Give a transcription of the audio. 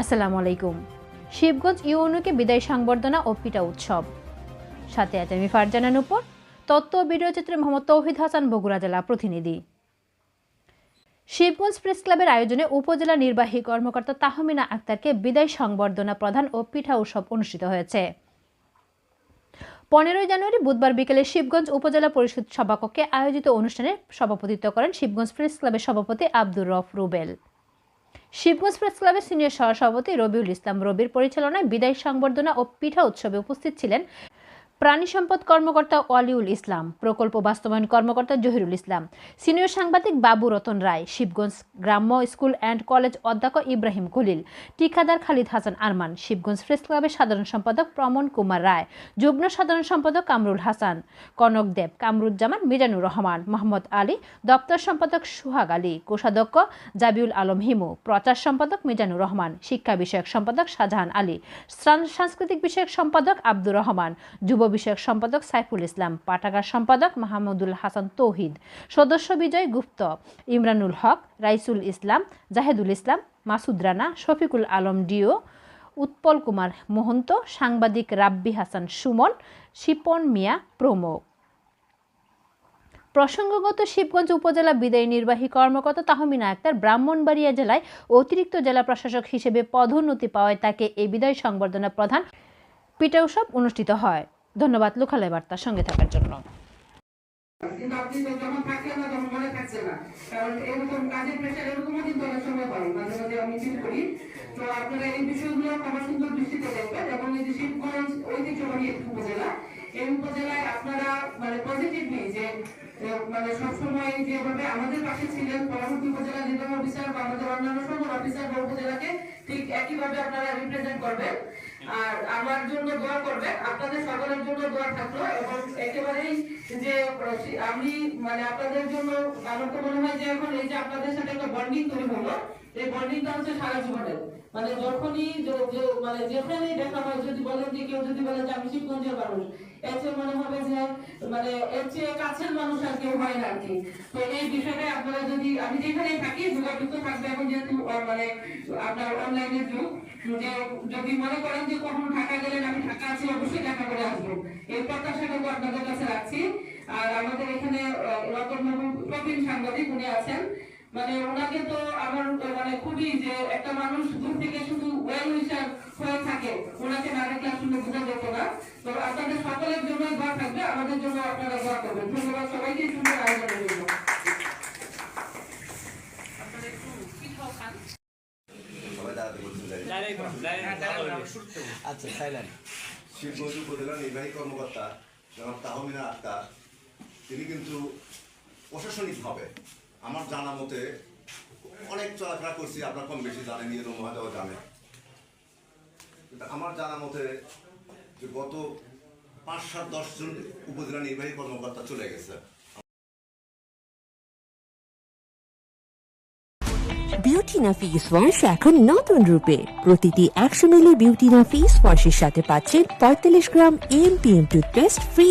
আসসালামু আলাইকুম। শিবগঞ্জ ইউনুকে বিদায় সংবর্ধনা ও পিটা উৎসব। সাথে আছে আমি ফারজানা নুপুর, তত্ত্ব ও ভিডিও চিত্রে মোহাম্মদ তৌহিদ হাসান, বগুড়া জেলা প্রতিনিধি। শিবগঞ্জ প্রেস ক্লাবের আয়োজনে উপজেলা নির্বাহী কর্মকর্তা তাহমিনা আক্তারকে বিদায় সংবর্ধনা প্রদান ও পিঠা উৎসব অনুষ্ঠিত হয়েছে। পনেরোই জানুয়ারি বুধবার বিকেলে শিবগঞ্জ উপজেলা পরিষদ সভাকক্ষে আয়োজিত অনুষ্ঠানে সভাপতিত্ব করেন শিবগঞ্জ প্রেস ক্লাবের সভাপতি আব্দুর রফ রুবেল। শিবগঞ্জ প্রেস ক্লাবের সিনিয়র সহসভাপতি রবিউল ইসলাম রবির পরিচালনায় বিদায় সংবর্ধনা ও পিঠা উৎসবে উপস্থিত ছিলেন প্রাণী সম্পদ কর্মকর্তা ওয়ালিউল ইসলাম, প্রকল্প বাস্তবায়ন কর্মকর্তা জহিরুল ইসলাম, সিনিয়র সাংবাদিক বাবু রতন রায়, শিবগঞ্জ গ্রাম্য স্কুল অ্যান্ড কলেজ অধ্যক্ষ ইব্রাহিম খলিল, ঠিকাদার খালিদ হাসান আরমান, শিবগঞ্জ প্রেস ক্লাবের সাধারণ সম্পাদক প্রমণ কুমার রায়, যুগ্ম সাধারণ সম্পাদক কামরুল হাসান, কনক দেব, কামরুজ্জামান, মিজানুর রহমান, মোহাম্মদ আলী, দপ্তর সম্পাদক সুহাগ আলী, কোষাধ্যক্ষ জাবিউল আলম হিমু, প্রচার সম্পাদক মিজানুর রহমান, শিক্ষা বিষয়ক সম্পাদক শাহজাহান আলী সাংস্কৃতিক বিষয়ক সম্পাদক আব্দুর রহমান, যুব বিষয়ক সম্পাদক সাইফুল ইসলাম, পাঠাগার সম্পাদক মাহমুদুল হাসান তৌহিদ, সদস্য বিজয় গুপ্ত, ইমরানুল হক, রাইসুল ইসলাম, জাহেদুল ইসলাম, মাসুদ রানা, শফিকুল আলম ডিও, উৎপল কুমার মহন্ত, সাংবাদিক রাব্বি হাসান সুমন, শিপন মিয়া প্রমুখ। প্রসঙ্গগত শিবগঞ্জ উপজেলা বিদায়ী নির্বাহী কর্মকর্তা তাহমিনা আক্তার ব্রাহ্মণবাড়িয়া জেলায় অতিরিক্ত জেলা প্রশাসক হিসেবে পদোন্নতি পাওয়ায় তাকে এ বিদায় সংবর্ধনা প্রধান পিঠা উৎসব অনুষ্ঠিত হয়। ধন্যবাদ লোকালয় বার্তা সঙ্গে থাকার জন্য। এবং এই যে শিবগঞ্জ ঐতিহ্যবাহী উপজেলা, এই উপজেলায় আপনারা মানে পজিটিভলি যে মানে সবসময় যেভাবে আমাদের পাশে ছিলেন পরবর্তী উপজেলা নির্বাহী অফিসার বা আমাদের অন্যান্য সকল অফিসার বা উপজেলাকে ঠিক একইভাবে আপনারা রিপ্রেজেন্ট করবেন। আর আমার জন্য দোয়া আপনাদের সকলের জন্য দোয়া থাকল এবং একেবারেই যে আমি মানে আপনাদের জন্য আমার তো মনে হয় যে এখন এই যে আপনাদের সাথে একটা বন্ডিং তৈরি হলো, এই বন্ডিংটা হচ্ছে সারা জীবনের। মানে যখনই মানে যেখানেই দেখা হয়, যদি বলেন যে, কেউ যদি বলে যে আমি শিবগঞ্জের মানুষ, এর চেয়ে মনে হবে যে মানে এর চেয়ে কাছের মানুষ আর হয় না আর তো এই বিষয়টা আপনারা যদি আমি যেখানেই থাকি যোগাযোগ তো থাকবে এখন যেহেতু মানে আপনার অনলাইনের যুগ, যে যদি মনে করেন যে কখনো ঢাকা গেলেন, আমি ঢাকা আছি, অবশ্যই দেখা করে আসব। এই প্রত্যাশাটুকু আপনাদের কাছে রাখছি। আর আমাদের এখানে রতন প্রবীণ সাংবাদিক, উনি আছেন। মানে ওনাকে তো আমার মানে খুবই যে একটা মানুষ দূর থেকে শুধু ওয়েল উইশার হয়ে থাকে। ওনাকে না দেখলে আসলে বোঝা যেত না। তো আপনাদের সকলের জন্য দোয়া থাকবে আমাদের জন্য আপনারা দোয়া করবেন। ধন্যবাদ সবাইকে সুন্দর আয়োজনের জন্য। আচ্ছা শিবগঞ্জ উপজেলা নির্বাহী কর্মকর্তা জনাব তাহমিনা আক্তার তিনি কিন্তু প্রশাসনিকভাবে আমার জানা মতে অনেক চলাফেরা করছি আপনার কম বেশি জানেন ইয়ে মহাদেও জানে। আমার জানা মতে যে গত পাঁচ, সাত, দশ জন উপজেলা নির্বাহী কর্মকর্তা চলে গেছে। বিউটিনা ফেস ওয়াশ এখন নতুন রূপে। প্রতিটি একশো মিলি বিউটিনা ফেস ওয়াশের সাথে পাচ্ছেন পঁয়তাল্লিশ gram M P M toothpaste free